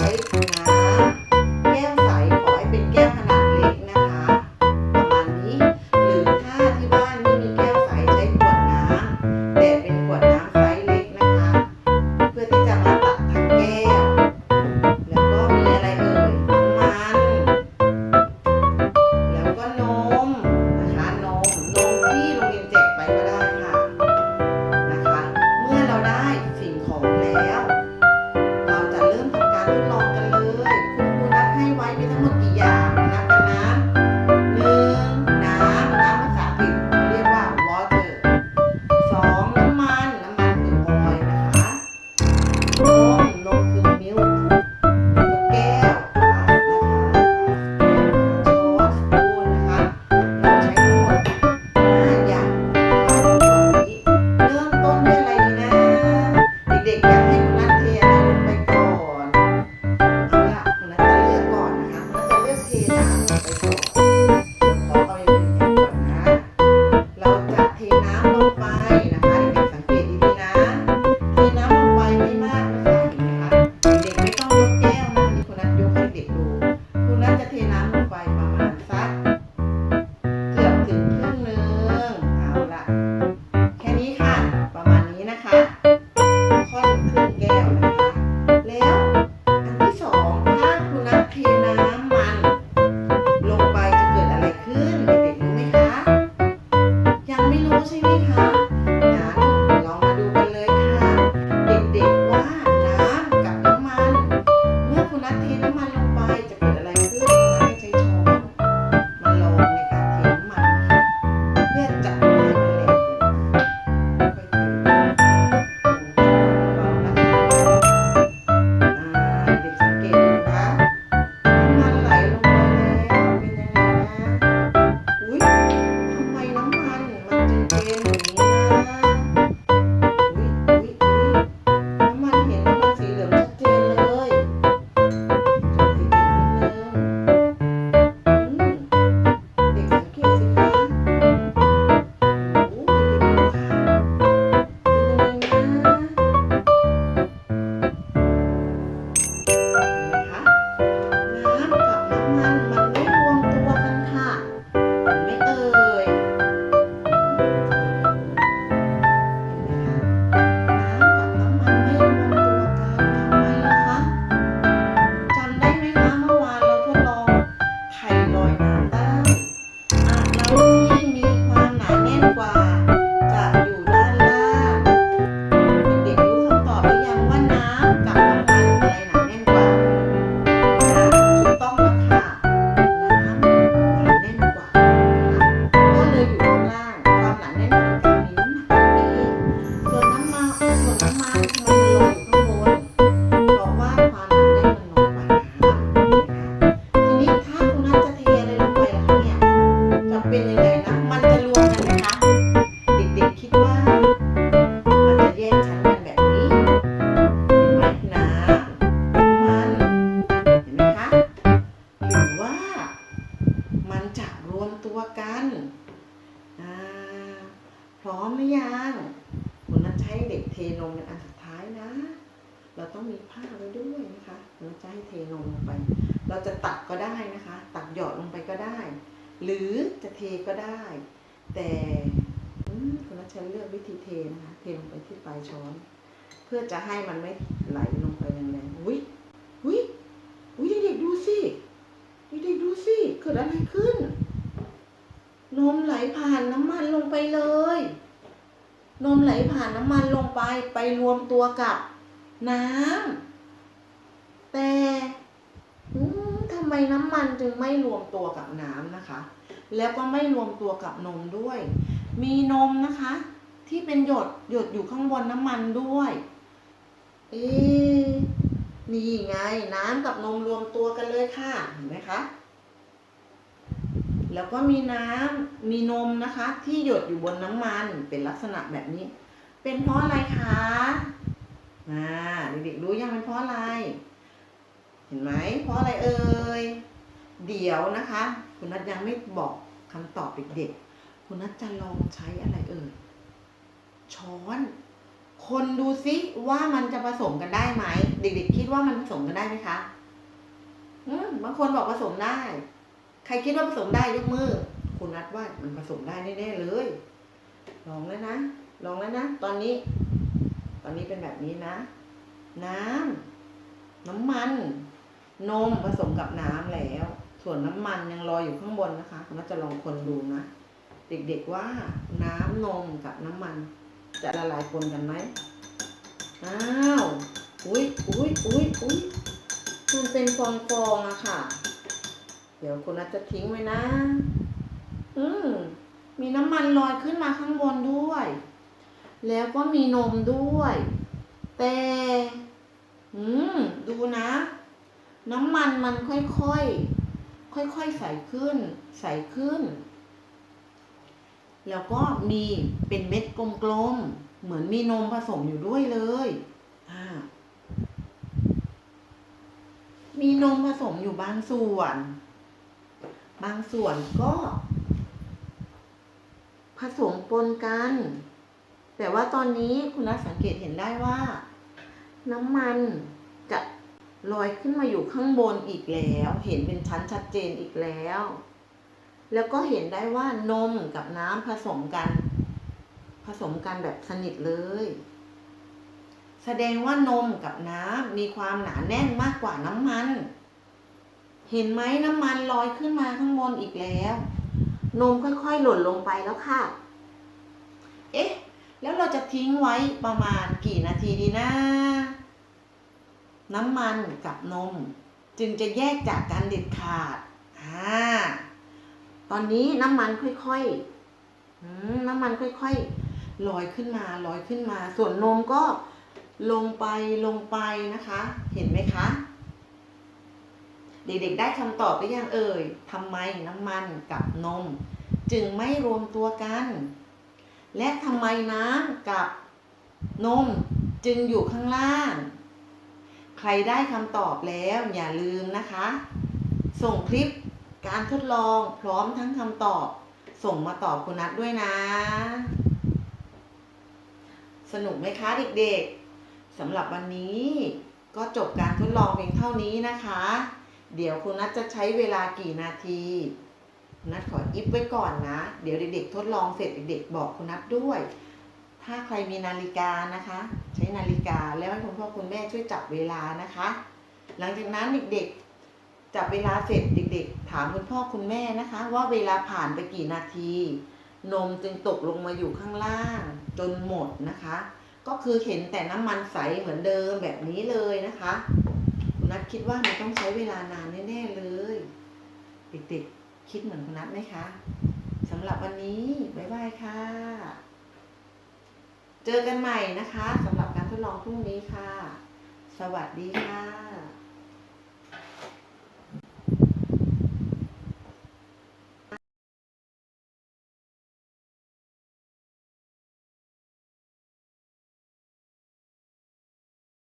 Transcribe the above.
okay ได้นะคะ ตักหยอดลงไปก็ได้ หรือจะเทก็ได้ แต่คุณนัชเลือกวิธีเทนะคะ เทลงไปที่ปลายช้อน เพื่อจะให้มันไม่ไหลลงไปแรงๆอุ้ยอุ้ยอุ้ยเด็กๆดูสิเด็กๆดูสิเกิดอะไรขึ้นนมไหลผ่านน้ำมันลงไปเลย นมไหลผ่านน้ำมันลงไปไปรวมตัวกับน้ำแต่ ไมน้ำมันจึงไม่รวมตัวกับน้ำนะคะ แล้วก็ไม่รวมตัวกับนมด้วย มีนมนะคะ ที่เป็นหยดหยดอยู่ข้างบนน้ำมันด้วย เอ๊นี่ไงน้ำกับนมรวมตัวกันเลยค่ะเห็นไหมคะแล้วก็มีน้ำมีนมนะคะ ที่หยดอยู่บนน้ำมันเป็นลักษณะแบบนี้ เป็นเพราะอะไรคะอ่าเด็กๆรู้ยังเป็นเพราะอะไร ห็นไหมเพราะอะไรเอ่ยเดี๋ยวนะคะ คุณนัทยังไม่บอกคำตอบเด็กๆคุณนัทจะลองใช้อะไรเอ่ยช้อน คนดูซิว่ามันจะผสมกันได้ไหมเด็กๆคิดว่ามันผสมกันได้ไหมคะอืมบางคนบอกผสมได้ ใครคิดว่าผสมได้ยกมือ คุณนัดว่ามันผสมได้แน่ๆเลย ลองแล้วนะ ลองแล้วนะ ตอนนี้ ตอนนี้เป็นแบบนี้นะ น้ำ น้ำมัน นมผสมกับน้ำแล้ว ส่วนน้ำมันยังลอยอยู่ข้างบนนะคะคนัทจะลองคนดูนะ เด็กๆว่าน้ำนมกับน้ำมัน จะละลายปนกันไหมอ้าวอุ้ยอุ้ยอุ้ยอุ้ยมันเป็นฟองๆอะค่ะ เดี๋ยวคุณนัทจะทิ้งไว้นะ อืมมีน้ำมันลอยขึ้นมาข้างบนด้วย แล้วก็มีนมด้วย แต่ อืม ดูนะ น้ำมันมันค่อยๆ ค่อยๆ ใสขึ้น ใสขึ้น แล้วก็มีเป็นเม็ดกลมๆ เหมือนมีนมผสมอยู่ด้วยเลย อ่า มีนมผสมอยู่บางส่วน บางส่วนก็ ผสมปนกัน แต่ว่าตอนนี้คุณนัทสังเกตเห็นได้ว่า น้ำมัน ลอยขึ้นมาอยู่ข้างบนอีกแล้ว เห็นเป็นชั้นชัดเจนอีกแล้ว แล้วก็เห็นได้ว่านมกับน้ำผสมกัน ผสมกันแบบสนิทเลย แสดงว่านมกับน้ำมีความหนาแน่นมากกว่าน้ำมัน เห็นไหมน้ำมันลอยขึ้นมาข้างบนอีกแล้ว นมค่อยๆหล่นลงไปแล้วค่ะ เอ๊ะ แล้วเราจะทิ้งไว้ประมาณกี่นาทีดีนะ น้ำมันกับนม จึงจะแยกจากกันเด็ดขาดอ่าตอนนี้น้ำมันค่อยๆอืมน้ำมันค่อยๆลอยขึ้นมาลอยขึ้นมา ส่วนนมก็ลงไปลงไปนะคะ เห็นไหมคะ เด็กๆได้คำตอบหรือยังเอ่ยทำไมน้ำมันกับนม จึงไม่รวมตัวกัน และทำไมน้ำกับนมจึงอยู่ข้างล่าง ใครได้คำตอบแล้วอย่าลืมนะคะ ส่งคลิปการทดลองพร้อมทั้งคำตอบ ส่งมาตอบคุณนัทด้วยนะ สนุกไหมคะเด็กๆสำหรับวันนี้ ก็จบการทดลองเพียงเท่านี้นะคะ เดี๋ยวคุณนัทจะใช้เวลากี่นาทีคุณนัทขออิฟไว้ก่อนนะ เดี๋ยวเด็กๆทดลองเสร็จเด็กๆบอกคุณนัทด้วย ถ้าใครมีนาฬิกานะคะ ใช้นาฬิกาแล้วให้คุณพ่อคุณแม่ช่วยจับเวลานะคะ หลังจากนั้นเด็กๆ จับเวลาเสร็จเด็ก ๆ ถามคุณพ่อคุณแม่นะคะ ว่าเวลาผ่านไปกี่นาที นมจึงตกลงมาอยู่ข้างล่าง จนหมดนะคะ ก็คือเห็นแต่น้ำมันใสเหมือนเดิมแบบนี้เลยนะคะคุณนัทคิดว่ามันต้องใช้เวลานานแน่ๆเลย เด็กๆคิดเหมือนคุณนัทไหมคะสำหรับวันนี้บ๊ายบายค่ะ เจอกันใหม่นะคะสำหรับการทดลองพรุ่งนี้ค่ะ สวัสดีค่ะ